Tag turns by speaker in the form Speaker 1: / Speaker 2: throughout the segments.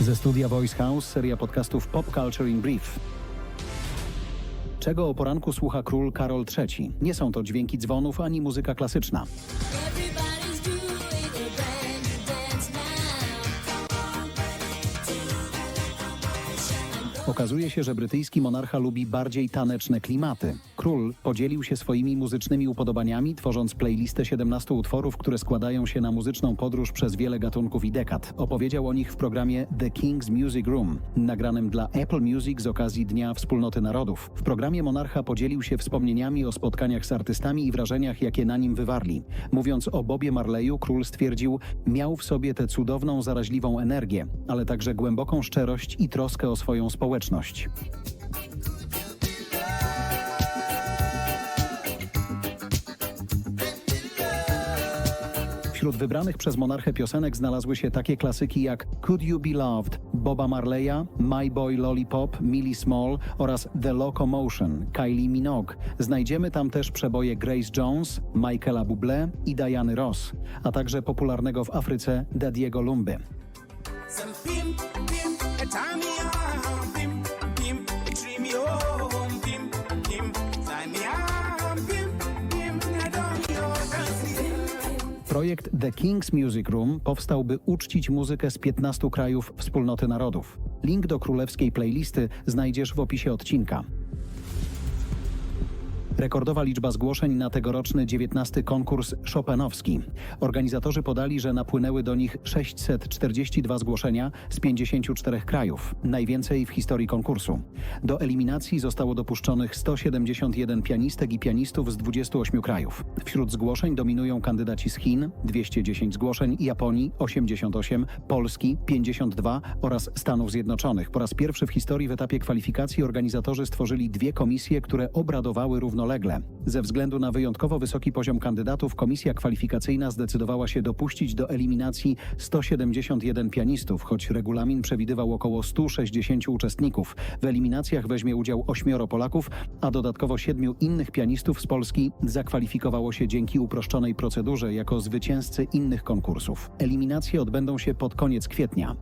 Speaker 1: Ze studia Voice House seria podcastów Pop Culture in Brief. Czego o poranku słucha król Karol III? Nie są to dźwięki dzwonów ani muzyka klasyczna. Okazuje się, że brytyjski monarcha lubi bardziej taneczne klimaty. Król podzielił się swoimi muzycznymi upodobaniami, tworząc playlistę 17 utworów, które składają się na muzyczną podróż przez wiele gatunków i dekad. Opowiedział o nich w programie The King's Music Room, nagranym dla Apple Music z okazji Dnia Wspólnoty Narodów. W programie monarcha podzielił się wspomnieniami o spotkaniach z artystami i wrażeniach, jakie na nim wywarli. Mówiąc o Bobie Marleyu, król stwierdził, miał w sobie tę cudowną, zaraźliwą energię, ale także głęboką szczerość i troskę o swoją społeczność. Wśród wybranych przez monarchę piosenek znalazły się takie klasyki jak Could You Be Loved, Boba Marleya, My Boy Lollipop, Millie Small oraz The Locomotion, Kylie Minogue. Znajdziemy tam też przeboje Grace Jones, Michaela Bublé i Diany Ross, a także popularnego w Afryce Dadiego Lumby. Projekt The King's Music Room powstał, by uczcić muzykę z 15 krajów Wspólnoty Narodów. Link do królewskiej playlisty znajdziesz w opisie odcinka. Rekordowa liczba zgłoszeń na tegoroczny 19 konkurs Chopinowski. Organizatorzy podali, że napłynęły do nich 642 zgłoszenia z 54 krajów, najwięcej w historii konkursu. Do eliminacji zostało dopuszczonych 171 pianistek i pianistów z 28 krajów. Wśród zgłoszeń dominują kandydaci z Chin 210 zgłoszeń, Japonii 88, Polski 52 oraz Stanów Zjednoczonych. Po raz pierwszy w historii w etapie kwalifikacji organizatorzy stworzyli dwie komisje, które obradowały równolegle. Ze względu na wyjątkowo wysoki poziom kandydatów, komisja kwalifikacyjna zdecydowała się dopuścić do eliminacji 171 pianistów, choć regulamin przewidywał około 160 uczestników. W eliminacjach weźmie udział ośmioro Polaków, a dodatkowo siedmiu innych pianistów z Polski zakwalifikowało się dzięki uproszczonej procedurze jako zwycięzcy innych konkursów. Eliminacje odbędą się pod koniec kwietnia.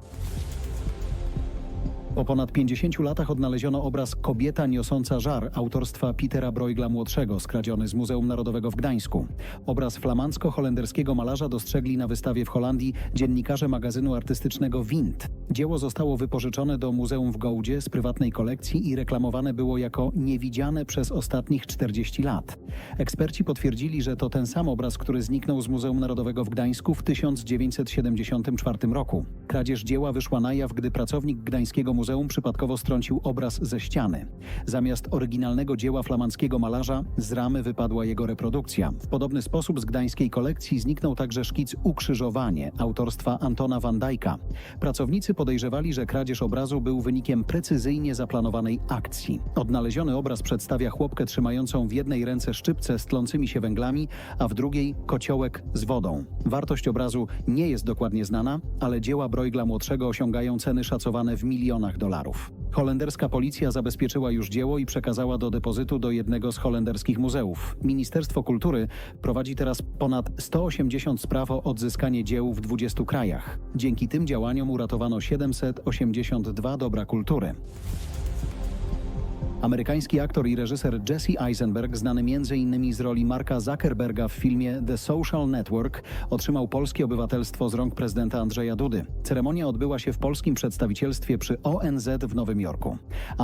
Speaker 1: Po ponad 50 latach odnaleziono obraz Kobieta niosąca żar autorstwa Petera Bruegla młodszego, skradziony z Muzeum Narodowego w Gdańsku. Obraz flamandzko-holenderskiego malarza dostrzegli na wystawie w Holandii dziennikarze magazynu artystycznego Wind. Dzieło zostało wypożyczone do muzeum w Gołdzie z prywatnej kolekcji i reklamowane było jako niewidziane przez ostatnich 40 lat. Eksperci potwierdzili, że to ten sam obraz, który zniknął z Muzeum Narodowego w Gdańsku w 1974 roku. Kradzież dzieła wyszła na jaw, gdy pracownik gdańskiego muzeum przypadkowo strącił obraz ze ściany. Zamiast oryginalnego dzieła flamandzkiego malarza z ramy wypadła jego reprodukcja. W podobny sposób z gdańskiej kolekcji zniknął także szkic Ukrzyżowanie autorstwa Antona van Dijka. Pracownicy podejrzewali, że kradzież obrazu był wynikiem precyzyjnie zaplanowanej akcji. Odnaleziony obraz przedstawia chłopkę trzymającą w jednej ręce szczypce z tlącymi się węglami, a w drugiej kociołek z wodą. Wartość obrazu nie jest dokładnie znana, ale dzieła Bruegla młodszego osiągają ceny szacowane w milionach dolarów. Holenderska policja zabezpieczyła już dzieło i przekazała do depozytu do jednego z holenderskich muzeów. Ministerstwo Kultury prowadzi teraz ponad 180 spraw o odzyskanie dzieł w 20 krajach. Dzięki tym działaniom uratowano 782 dobra kultury. Amerykański aktor i reżyser Jesse Eisenberg, znany m.in. z roli Marka Zuckerberga w filmie The Social Network, otrzymał polskie obywatelstwo z rąk prezydenta Andrzeja Dudy. Ceremonia odbyła się w polskim przedstawicielstwie przy ONZ w Nowym Jorku.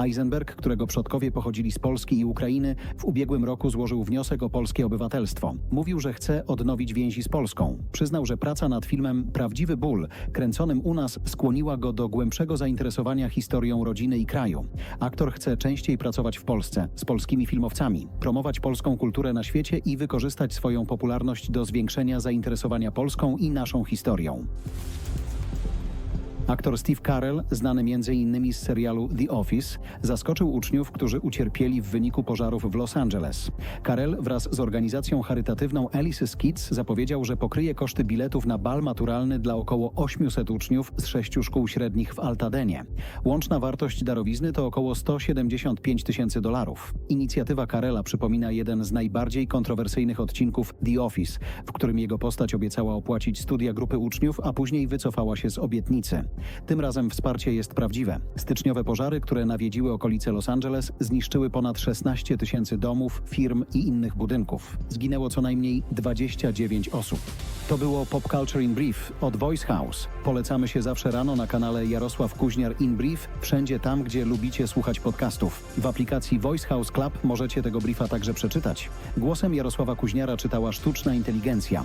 Speaker 1: Eisenberg, którego przodkowie pochodzili z Polski i Ukrainy, w ubiegłym roku złożył wniosek o polskie obywatelstwo. Mówił, że chce odnowić więzi z Polską. Przyznał, że praca nad filmem Prawdziwy ból, kręconym u nas, skłoniła go do głębszego zainteresowania historią rodziny i kraju. Aktor chce częściej pracować w Polsce z polskimi filmowcami, promować polską kulturę na świecie i wykorzystać swoją popularność do zwiększenia zainteresowania Polską i naszą historią. Aktor Steve Carell, znany m.in. z serialu The Office, zaskoczył uczniów, którzy ucierpieli w wyniku pożarów w Los Angeles. Carell wraz z organizacją charytatywną Alice's Kids zapowiedział, że pokryje koszty biletów na bal maturalny dla około 800 uczniów z sześciu szkół średnich w Altadenie. Łączna wartość darowizny to około 175 tysięcy dolarów. Inicjatywa Carella przypomina jeden z najbardziej kontrowersyjnych odcinków The Office, w którym jego postać obiecała opłacić studia grupy uczniów, a później wycofała się z obietnicy. Tym razem wsparcie jest prawdziwe. Styczniowe pożary, które nawiedziły okolice Los Angeles, zniszczyły ponad 16 tysięcy domów, firm i innych budynków. Zginęło co najmniej 29 osób. To było Pop Culture in Brief od Voice House. Polecamy się zawsze rano na kanale Jarosław Kuźniar in Brief, wszędzie tam, gdzie lubicie słuchać podcastów. W aplikacji Voice House Club możecie tego briefa także przeczytać. Głosem Jarosława Kuźniara czytała sztuczna inteligencja.